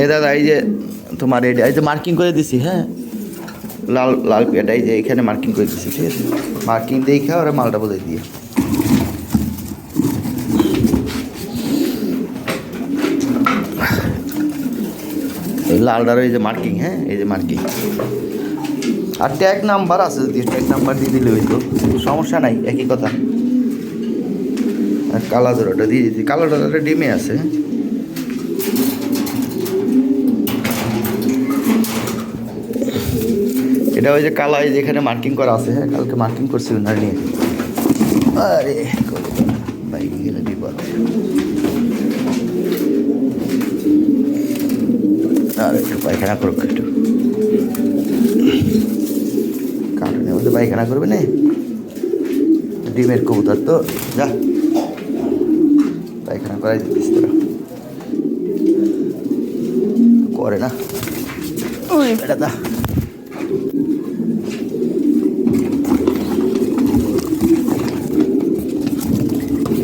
এ দাদা, এই যে তোমার এই যে মার্কিং করে দিছি হ্যাঁ? লাল লাল পেটা এই যে এখানে মার্কিং করে দিছি, ঠিক আছে? মার্কিং দেখে ওরা মালটা বলে দিয়ে। এই লালটার এই যে মার্কিং হ্যাঁ? এই যে মার্কিং আর ট্যাগ নাম্বার আছে যদি ট্যাগ নাম্বার দিয়ে দিলে হইতো। সমস্যা নাই, একই কথা। আর কালা জোড়াটা দিয়ে দিচ্ছি কালো জোড়াটা ডিমে আছে এটা ওই যে কালা এই যেখানে মার্কিং করা আছে হ্যাঁ কালকে মার্কিং করছিল না নিয়ে। আরে বাইকে গেলে বিপদ। আর একটু পায়খানা করুক একটু। কারণে মধ্যে পায়খানা করবে না। ডিমের কবুতর তো যা। পায়খানা করাই দিতিস তোরা। করে না। ওই। বেটা দা।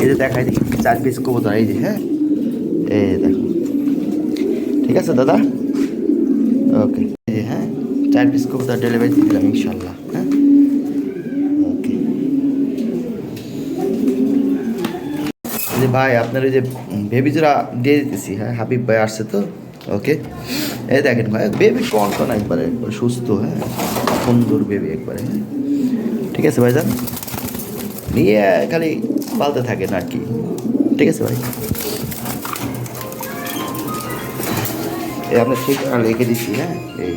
এই যে দেখাই দিই চার পিস কবুতর, এই যে হ্যাঁ? এই দেখো। ঠিক আছে, দাদা? ওকে, এই যে হ্যাঁ? চার পিস কবুতর ডেলিভারি দিয়ে দিলাম ইনশাল্লাহ হ্যাঁ? ওকে। ভাই, আপনার ওই যে বেবি জোড়া দিয়ে দিতেছি হ্যাঁ? হাবিব ভাই আসছে তো? ওকে। এই দেখেন ভাই, বেবি কনকন একবারে সুস্থ হ্যাঁ? সুন্দর বেবি একবারে হ্যাঁ? ঠিক আছে ভাই ভাইজান? নিয়ে খালি পালতে থাকেন আর কি। ঠিক আছে ভাই? এই ঠিকানা লিখে দিচ্ছি হ্যাঁ? এই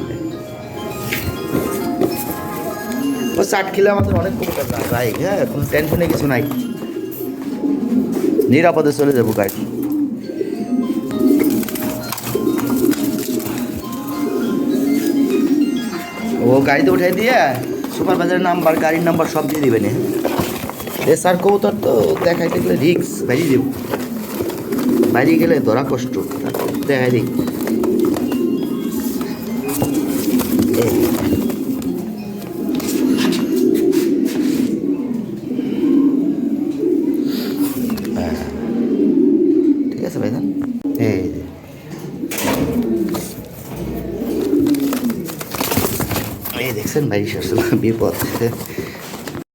ও, চাট খেলে আমাদের অনেক কমে ভাই হ্যাঁ কোনো টেনশনে কিছু নাই। নিরাপদে চলে যাব গাড়ি ও, গাড়িতে উঠে দিয়ে সুপারভাইজারের নাম্বার গাড়ির নাম্বার সব দিয়ে দিবেন এ স্যার কবুতর তো দেখাইতে গেলে রিক্স বাইরে দেব। বাইরে গেলে ধরা কষ্ট। দেখাই দিই। ঠিক আছে ভাইজান। এই যে। এই দেখছেন শেষ বিপদ।